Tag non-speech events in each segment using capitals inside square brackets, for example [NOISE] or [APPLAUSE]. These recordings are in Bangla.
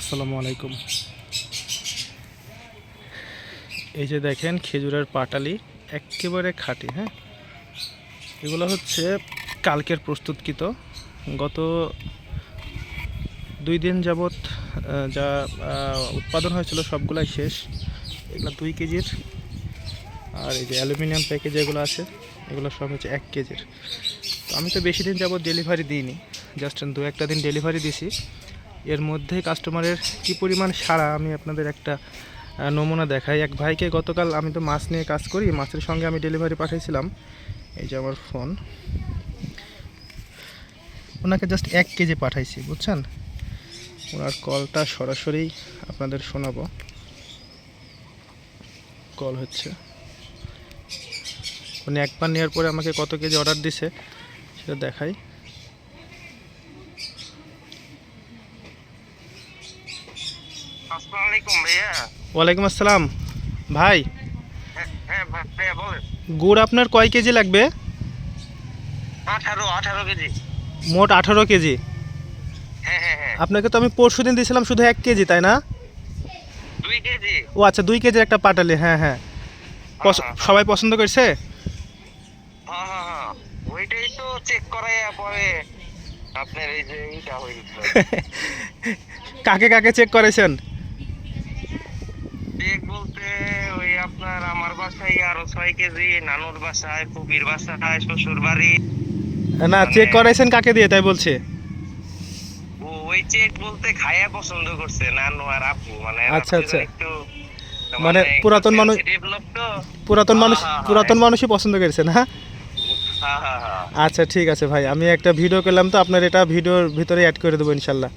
আসসালামু আলাইকুম। এই যে দেখেন খেজুরের পাটালি, একেবারে খাঁটি হ্যাঁ? এগুলো হচ্ছে কালকের প্রস্তুতকৃত। গত দুই দিন যাবৎ যা উৎপাদন হয়েছিল সবগুলাই শেষ। এগুলো দুই কেজির। আর এই যে অ্যালুমিনিয়াম প্যাকেজ যেগুলো আছে, এগুলো সব হচ্ছে এক কেজির। তো আমি তো বেশি দিন যাবৎ ডেলিভারি দিইনি, জাস্ট দু একটা দিন ডেলিভারি দিছি। এর মধ্যে কাস্টমারের কি পরিমাণ সাড়া? আমি আপনাদের একটা নমুনা দেখাই। এক ভাইকে গতকাল আমি তো মাছ নিয়ে কাজ করি, মাছের সঙ্গে আমি ডেলিভারি পাঠিয়েছিলাম। এই যে আমার ফোন ওনাকে জাস্ট এক কেজি পাঠাইছি, বুঝছেন? ওনার কলটা সরাসরি আপনাদের শোনাবো। কল হচ্ছে। উনি একবার নেওয়ার পরে আমাকে কত কেজি অর্ডার দিছে, সেটা দেখাই আসসালামু আলাইকুম ভাইয়া ওয়ালাইকুম আসসালাম। ভাই হ্যাঁ, হ্যাঁ গুড় আপনার কয় কেজি লাগবে? মোট আঠারো কেজি। হ্যাঁ আপনাকে তো আমি পরশু দিন দিয়েছিলাম শুধু এক কেজি তাই না? ও আচ্ছা দুই কেজির একটা পাটালি হ্যাঁ হ্যাঁ। সবাই পছন্দ করছে? ওইটাই তো চেক করাইয়া পরে আপনার এই যে এইটা হয়েছিল [LAUGHS] কাকে কাকে চেক করেছেন? চেক বলতে ওই আপনার আমার বাসায় আরও ছয় কেজি নানুর বাসায় কবির বাসায় শ্বশুর বাড়ি না চেক করাইছেন কাকে দিয়ে তাই বলছে। ওই চেক বলতে খায়া পছন্দ করছে নানু আর আপু। মানে আচ্ছা, আচ্ছা। মানে পুরাতন মানুষ- পুরাতন মানুষ পুরাতন মানুষই পছন্দ করেছেন হ্যাঁ? হ্যাঁ আচ্ছা ঠিক আছে ভাই আমি একটা ভিডিও করলাম তো আপনার এটা ভিডিওর ভিতরে অ্যাড করে দেবো ইনশাল্লাহ।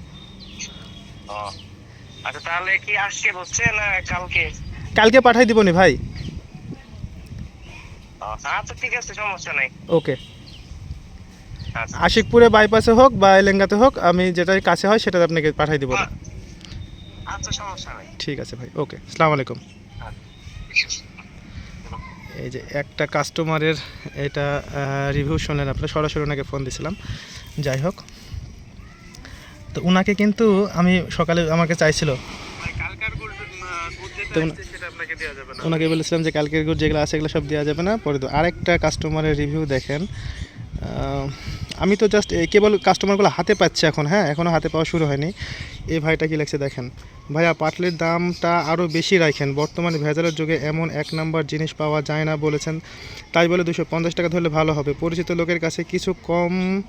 আচ্ছা তাহলে কি আজকে হচ্ছে না কালকে? কালকে পাঠাই দিব নি ভাই আচ্ছা ঠিক আছে সমস্যা নাই। ওকে। আচ্ছা। আশিকপুরে বাইপাসে হোক বা এলেঙ্গাতে হোক আমি যেটাই কাছে হয় সেটা আপনাকে পাঠাই দিব। আচ্ছা সমস্যা নাই। ঠিক আছে ভাই ওকে আসসালামু আলাইকুম। এই যে একটা কাস্টমারের এটা রিভিউ শোনেন আপনারা সরাসরি ওনাকে ফোন দিয়েছিলাম যাই হোক। তো ওনাকে কিন্তু আমি সকালে আমাকে চাইছিল। কালকার গুড় গুড় যেটা তো উনি- আসছে সেটা আপনাকে দেওয়া যাবে না। ওনাকে বলেছিলাম যে কালকের গুড় যেগুলো আছে এগুলো সব দেওয়া যাবে না। পরে তো আরেকটা কাস্টমারের রিভিউ দেখেন। আমি তো জাস্ট কেবল কাস্টমারগুলো হাতে পাচ্ছি এখন হ্যাঁ এখনও হাতে পাওয়া শুরু হয়নি। এই ভাইটা কি লাগছে দেখেন ভাইয়া পাটলের দামটা আরও বেশি রাখেন। বর্তমানে ভেজালের যুগে এমন এক নাম্বার জিনিস পাওয়া যায় না বলেছেন। তাই বলে দুশো পঞ্চাশ টাকা ধরলে ভালো হবে। পরিচিত লোকের কাছে কিছু কম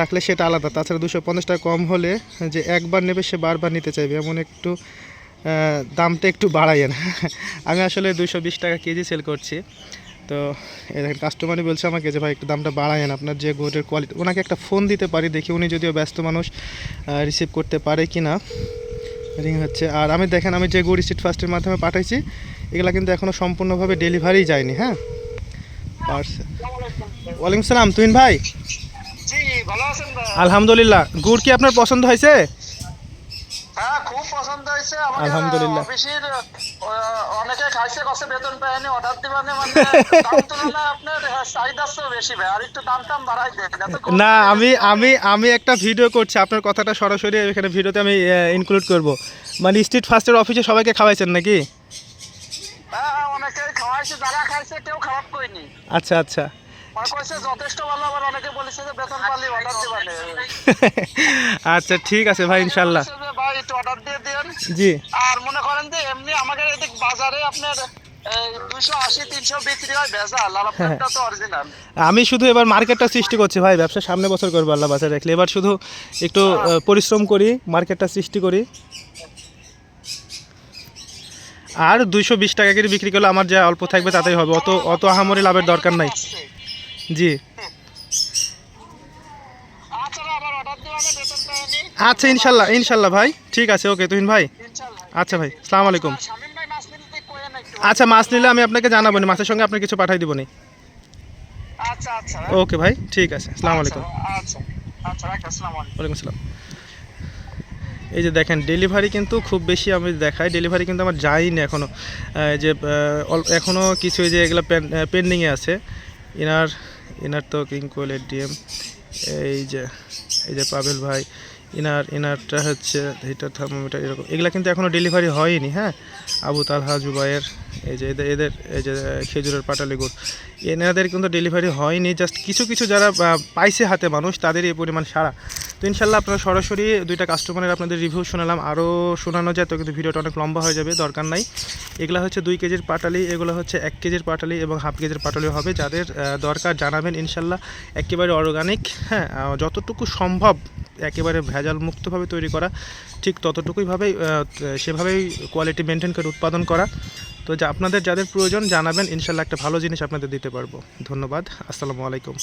রাখলে সেটা আলাদা। তাছাড়া দুশো পঞ্চাশ টাকা কম হলে যে একবার নেবে সে বারবার নিতে চাইবে। এমন একটু দামটা একটু বাড়াইয়েন। [LAUGHS] আমি আসলে দুশো বিশ টাকা কেজি সেল করছি। তো দেখেন কাস্টমারই বলছে আমাকে যে, ভাই, একটু দামটা বাড়ায়েন আপনার যে গোটের কোয়ালিটি ওনাকে একটা ফোন দিতে পারি, দেখি উনি যদিও ব্যস্ত মানুষ রিসিভ করতে পারে কি না। রিং হচ্ছে, আর আমি দেখেন, আমি যে গো রিসিট ফার্স্টের মাধ্যমে পাঠাইছি, এগুলো কিন্তু এখনও সম্পূর্ণভাবে ডেলিভারি যায়নি হ্যাঁ? আর ওয়ালাইকুম সালাম তুইন ভাই। জি ভালো আছেন আলহামদুলিল্লাহ। গুড় কি আপনার পছন্দ হয়েছে? হ্যাঁ খুব পছন্দ হয়েছে। আলহামদুলিল্লাহ। অফিসের অনেকে খাইছে কষ্ট বেতন পায়নি অর্ডার দিবানে মানে [LAUGHS] আপনার চাহিদা বেশি ভাই। আর একটু দাম টাম বাড়াই দেন না আমি আমি আমি একটা ভিডিও করছি আপনার কথাটা সরাসরি এখানে ভিডিওতে আমি ইনক্লুড করব। মানে স্ট্রিট ফার্স্টের অফিসে সবাইকে খাওয়াইছেন নাকি? হ্যাঁ হ্যাঁ অনেকে খাওয়াইছে যারা খাইছে কেউ খারাপ করেনি। আচ্ছা আচ্ছা। [LAUGHS] আচ্ছা ঠিক আছে ভাই ইনশাল্লাহ। জি। আর মনে করেন যে এমনি আমাদের এদিক বাজারে আপনার হয় আমি শুধু এবার মার্কেটটা সৃষ্টি করছি ভাই ব্যবসা সামনে বছর করব আল্লাহ বাজার রাখলে। এবার শুধু একটু পরিশ্রম করি মার্কেটটা সৃষ্টি করি। আর দুইশো বিশ টাকা করে বিক্রি করলে আমার যা অল্প থাকবে তাতেই হবে। অত অত আহামরি লাভের দরকার নাই। জি। আচ্ছা ইনশাল্লাহ ইনশাল্লাহ ভাই। ঠিক আছে, ওকে, তুহিন ভাই। আচ্ছা ভাই, সালাম আলাইকুম। আচ্ছা মাছ নিলে আমি আপনাকে জানাব নি, মাছের সঙ্গে আপনার কিছু পাঠাই দিব নি। ওকে ভাই, ঠিক আছে, সালাম আলাইকুম। ওয়ালাইকুম আসসালাম এই যে দেখেন, ডেলিভারি কিন্তু খুব বেশি আমি দেখাই, ডেলিভারি কিন্তু আমার যায়নি এখনও যে এখনও কিছু যে এগুলো পেন্ডিংয়ে আছে। এনার এনার তো কিংকোয়েলের ডিএম এই যে এই যে পাবেল ভাই, ইনার, ইনারটা হচ্ছে হিটার থার্মোমিটার এরকম। এগুলো কিন্তু এখনও ডেলিভারি হয়নি হ্যাঁ? আবু তালহা জুবাইয়ের, এই যে, এদের এদের, এই যে, খেজুরের পাটালি গুড়। এনাদের কিন্তু ডেলিভারি হয়নি জাস্ট কিছু কিছু যারা পাইছে হাতে মানুষ, তাদের এই পরিমাণ সারা তো ইনশাল্লাহ আপনারা সরাসরি দুইটা কাস্টমারের আপনাদের রিভিউ শোনালাম। আরও শোনানো যায়, তো কিন্তু ভিডিওটা অনেক লম্বা হয়ে যাবে, দরকার নাই। এগুলো হচ্ছে দুই কেজির পাটালি, এগুলো হচ্ছে এক কেজির পাটালি এবং হাফ কেজির পাটালি হবে। যাদের দরকার জানাবেন ইনশাল্লাহ, একেবারে অর্গানিক হ্যাঁ যতটুকু সম্ভব একেবারে ভেজাল মুক্তভাবে তৈরি করা, ঠিক ততটুকুইভাবেই সেভাবেই কোয়ালিটি মেনটেন করে উৎপাদন করা। তো যা, আপনাদের যাদের প্রয়োজন জানাবেন, ইনশাল্লাহ একটা ভালো জিনিস আপনাদের দিতে পারব। ধন্যবাদ, আসসালামু আলাইকুম।